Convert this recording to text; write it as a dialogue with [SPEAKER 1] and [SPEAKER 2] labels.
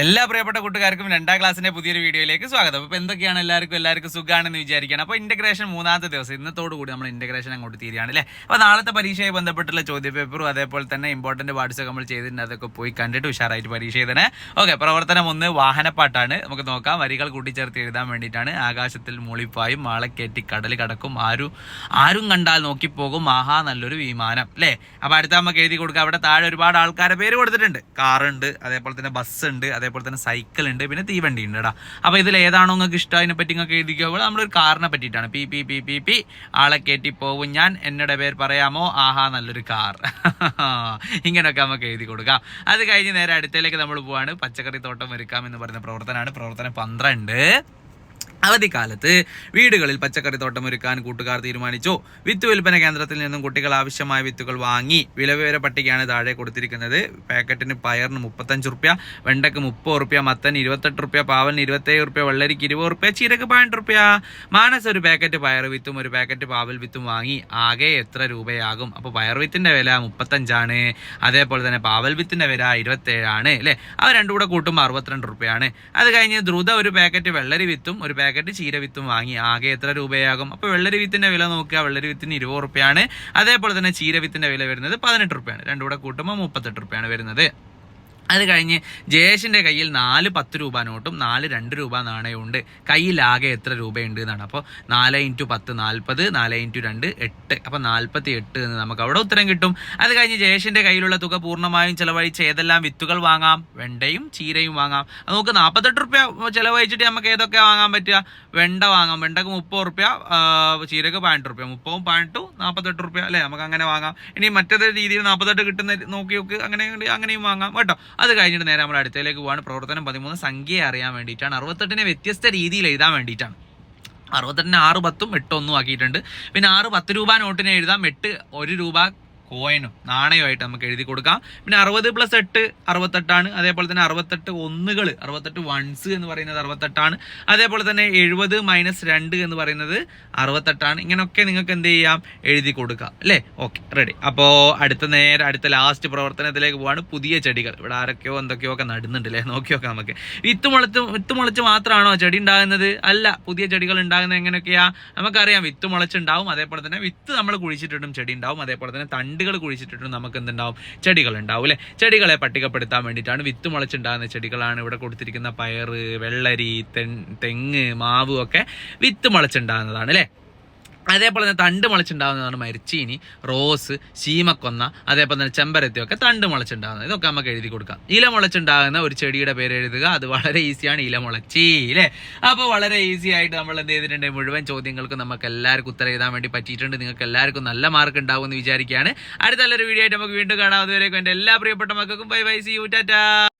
[SPEAKER 1] എല്ലാ പ്രിയപ്പെട്ട കൂട്ടുകാർക്കും രണ്ടാം ക്ലാസ്സിന്റെ പുതിയൊരു വീഡിയോയിലേക്ക് സ്വാഗതം. അപ്പോൾ എന്തൊക്കെയാണ് എല്ലാവർക്കും എല്ലാവർക്കും സുഖമാണെന്ന് വിചാരിക്കുകയാണ്. അപ്പോൾ ഇന്റഗ്രേഷൻ മൂന്നാമത്തെ ദിവസം ഇന്നത്തോടു കൂടി നമ്മൾ ഇന്റഗ്രേഷൻ അങ്ങോട്ട് തീരുകയാണ് അല്ലേ? അപ്പോൾ നാളത്തെ പരീക്ഷയുമായി ബന്ധപ്പെട്ടുള്ള ചോദ്യപേപ്പറും അതേപോലെ തന്നെ ഇമ്പോർട്ടന്റ് പാർട്സ് ഒക്കെ നമ്മൾ ചെയ്തിട്ടുണ്ട്. അതൊക്കെ പോയി കണ്ടിട്ട് ഉഷാറായിട്ട് പരീക്ഷ എഴുതണേ. ഓക്കെ പ്രവർത്തനം ഒന്ന് വാഹനപ്പാട്ടാണ്. നമുക്ക് നോക്കാം. വരികൾ കൂട്ടിച്ചേർത്ത് എഴുതാൻ വേണ്ടിയിട്ടാണ്. ആകാശത്തിൽ മൂളിപ്പായും മാളക്കേറ്റി കടൽ കടക്കും. ആരും ആരും കണ്ടാൽ നോക്കിപ്പോകും. ആഹാ നല്ലൊരു വിമാനം അല്ലേ? അപ്പോൾ അടുത്ത നമുക്ക് എഴുതി കൊടുക്കാം. അവിടെ താഴെ ഒരുപാട് ആൾക്കാരെ പേര് കൊടുത്തിട്ടുണ്ട്. കാറുണ്ട് അതേപോലെ തന്നെ ബസ് ഉണ്ട് അതേപോലെ തന്നെ സൈക്കിൾ ഉണ്ട് പിന്നെ തീവണ്ടി ഉണ്ട് കേട്ടോ അപ്പോൾ ഇതിൽ ഏതാണോ നിങ്ങൾക്ക് ഇഷ്ടം അതിനെ പറ്റി നിങ്ങൾക്ക് എഴുതിക്കുക നമ്മളൊരു കാറിനെ പറ്റിയിട്ടാണ്. പി പി പി പി പി ആളെ കയറ്റി പോകും ഞാൻ. എന്നോട് പേര് പറയാമോ? ആഹാ നല്ലൊരു കാർ ഇങ്ങനെയൊക്കെ നമുക്ക് എഴുതി കൊടുക്കാം. അത് കഴിഞ്ഞ് നേരെ അടുത്തേക്ക് നമ്മൾ പോവാണ്. പച്ചക്കറി തോട്ടം ഒരുക്കാം എന്ന് പറയുന്ന പ്രവർത്തനമാണ്. പ്രവർത്തനം പന്ത്രണ്ട്. അവധിക്കാലത്ത് വീടുകളിൽ പച്ചക്കറി തോട്ടം ഒരുക്കാൻ കൂട്ടുകാർ തീരുമാനിച്ചു. വിത്ത് വിൽപ്പന കേന്ദ്രത്തിൽ നിന്നും കുട്ടികൾ ആവശ്യമായ വിത്തുകൾ വാങ്ങി വിലവിവര പട്ടികയാണ് താഴെ കൊടുത്തിരിക്കുന്നത്. പാക്കറ്റിന് പയറിന് മുപ്പത്തഞ്ച് റുപ്യ വെണ്ടയ്ക്ക് മുപ്പത് റുപ്യ മത്തൻ ഇരുപത്തെട്ട് റുപ്യ പാവലിന് ഇരുപത്തേഴ് റുപ്യ വെള്ളരിക്ക് ഇരുപത് റുപ്യ ചീരക്ക് പതിനെട്ട് റുപ്യ. മാനസ് ഒരു പാക്കറ്റ് പയർ വിത്തും ഒരു പാക്കറ്റ് പാവൽ വിത്തും വാങ്ങി ആകെ എത്ര രൂപയാകും? അപ്പോൾ പയർ വിത്തിന്റെ വില മുപ്പത്തഞ്ചാണ്. അതേപോലെ തന്നെ പാവൽ വിത്തിന്റെ വില ഇരുപത്തേഴാണ് അല്ലേ? അവ രണ്ടും കൂടെ കൂട്ടുമ്പോൾ അറുപത്തിരണ്ട് റുപ്യാണ്. അത് കഴിഞ്ഞ് ദ്രുത ഒരു പാക്കറ്റ് വെള്ളരി വിത്തും ഒരു പാക്കറ്റ് ചീര വിത്തും വാങ്ങി ആകെ എത്ര രൂപയാകും? അപ്പോൾ വെള്ളരി വിത്തിന്റെ വില നോക്കുക. വെള്ളരി വിത്തിന് ഇരുപത് റുപ്യാണ് അതേപോലെ തന്നെ ചീര വിത്തിന്റെ വില വരുന്നത് പതിനെട്ട് റുപ്യാണ് രണ്ടും കൂടെ കൂട്ടുമ്പോൾ മുപ്പത്തെട്ട് റുപ്യാണ് വരുന്നത്. അത് കഴിഞ്ഞ് ജയേഷിന്റെ കയ്യിൽ നാല് പത്ത് രൂപ നോട്ടും നാല് രണ്ട് രൂപ നാണയമുണ്ട്. കയ്യിലാകെ എത്ര രൂപയുണ്ട് എന്നാണ്. അപ്പോൾ നാല് ഇന്റു പത്ത് നാൽപ്പത് നാല് ഇന്റു രണ്ട് എട്ട്. അപ്പോൾ നാൽപ്പത്തി എട്ട് എന്ന് നമുക്ക് അവിടെ ഉത്തരം കിട്ടും. അത് കഴിഞ്ഞ് ജയേഷിന്റെ കയ്യിലുള്ള തുക പൂർണമായും ചിലവഴിച്ച് ഏതെല്ലാം വിത്തുകൾ വാങ്ങാം? വെണ്ടയും ചീരയും വാങ്ങാം. അത് നമുക്ക് നാൽപ്പത്തെട്ട് റുപ്യ ചിലവഴിച്ചിട്ട് നമുക്ക് ഏതൊക്കെ വാങ്ങാൻ പറ്റുക? വെണ്ട വാങ്ങാം. വെണ്ടക്ക് മുപ്പത് റുപ്യ ചീരക്ക് പതിനെട്ട് റുപ്യ. മുപ്പതും പതിനെട്ടും നാൽപ്പത്തെട്ട് റുപ്യ അല്ലേ? നമുക്ക് അങ്ങനെ വാങ്ങാം. ഇനി മറ്റേത് രീതിയിൽ നാൽപ്പത്തെട്ട് കിട്ടുന്ന നോക്കി നോക്ക്. അങ്ങനെ അങ്ങനെയും വാങ്ങാം. കേട്ടോ? അത് കഴിഞ്ഞിട്ട് നേരെ നമ്മൾ അടുത്തേക്ക് പോവാണ്. പ്രവർത്തനം പതിമൂന്ന് സംഖ്യയെ അറിയാൻ വേണ്ടിയിട്ടാണ്. അറുപത്തെട്ടിനെ വ്യത്യസ്ത രീതിയിൽ എഴുതാൻ വേണ്ടിയിട്ടാണ്. അറുപത്തെട്ടിന് ആറ് പത്തും എട്ടൊന്നും ആക്കിയിട്ടുണ്ട്. പിന്നെ ആറ് പത്ത് രൂപ നോട്ടിനെ എഴുതാം. എട്ട് ഒരു രൂപ കോയിനും നാണയമായിട്ട് നമുക്ക് എഴുതി കൊടുക്കാം. പിന്നെ അറുപത് പ്ലസ് എട്ട് അറുപത്തെട്ടാണ്. അതേപോലെ തന്നെ അറുപത്തെട്ട് ഒന്നുകൾ അറുപത്തെട്ട് വൺസ് എന്ന് പറയുന്നത് അറുപത്തെട്ടാണ്. അതേപോലെ തന്നെ എഴുപത് മൈനസ് രണ്ട് എന്ന് പറയുന്നത് അറുപത്തെട്ടാണ്. ഇങ്ങനെയൊക്കെ നിങ്ങൾക്ക് എന്ത് ചെയ്യാം? എഴുതി കൊടുക്കാം. അല്ലേ? ഓക്കെ റെഡി അപ്പോൾ അടുത്ത നേരെ അടുത്ത ലാസ്റ്റ് പ്രവർത്തനത്തിലേക്ക് പോവാണ്. പുതിയ ചെടികൾ. ഇവിടെ ആരൊക്കെയോ എന്തൊക്കെയോ ഒക്കെ നടുന്നുണ്ട് അല്ലേ? നോക്കി നോക്കാം നമുക്ക്. വിത്ത് മുളച്ച് വിത്ത് മുളച്ച് മാത്രമാണോ ചെടി ഉണ്ടാകുന്നത്? അല്ല പുതിയ ചെടികൾ ഉണ്ടാകുന്നത് എങ്ങനെയൊക്കെയാ? നമുക്കറിയാം വിത്ത് മുളച്ചുണ്ടാവും. അതേപോലെ തന്നെ വിത്ത് നമ്മൾ കുഴിച്ചിട്ടിട്ടും ചെടി ഉണ്ടാവും. അതേപോലെ തന്നെ തണ്ടുകൾ കുഴിച്ചിട്ടിട്ടും നമുക്ക് എന്തുണ്ടാവും ചെടികൾ ഉണ്ടാവും അല്ലേ? ചെടികളെ പട്ടികപ്പെടുത്താൻ വേണ്ടിയിട്ടാണ് വിത്ത് മുളച്ചുണ്ടാകുന്ന ചെടികളാണ് ഇവിടെ കൊടുത്തിരിക്കുന്ന പയറ് വെള്ളരി തെങ്ങ് മാവ് ഒക്കെ വിത്ത് മുളച്ചുണ്ടാകുന്നതാണ് അല്ലേ? അതേപോലെ തന്നെ തണ്ട് മുളച്ചുണ്ടാകുന്നതാണ് മരിച്ചീനി റോസ് ശീമക്കൊന്ന അതേപോലെ തന്നെ ചെമ്പരത്തി ഒക്കെ തണ്ട് മുളച്ചുണ്ടാകുന്നത് ഇതൊക്കെ നമുക്ക് എഴുതി കൊടുക്കാം. ഇല മുളച്ചുണ്ടാകുന്ന ഒരു ചെടിയുടെ പേര് എഴുതുക. അത് വളരെ ഈസിയാണ് ഇല മുളച്ചി അല്ലേ അപ്പോൾ വളരെ ഈസി ആയിട്ട് നമ്മൾ എന്ത് ചെയ്തിട്ടുണ്ട്? മുഴുവൻ ചോദ്യങ്ങൾക്കും നമുക്ക് എല്ലാവർക്കും ഉത്തരം എഴുതാൻ വേണ്ടി പറ്റിയിട്ടുണ്ട്. നിങ്ങൾക്ക് എല്ലാവർക്കും നല്ല മാർക്ക് ഉണ്ടാവും എന്ന് വിചാരിക്കുകയാണ്. അടുത്ത നല്ലൊരു വീഡിയോ ആയിട്ട് നമുക്ക് വീണ്ടും കാണാം. അതുവരേക്കും എന്റെ എല്ലാ പ്രിയപ്പെട്ട മക്കൾക്കും. Bye bye. See you tata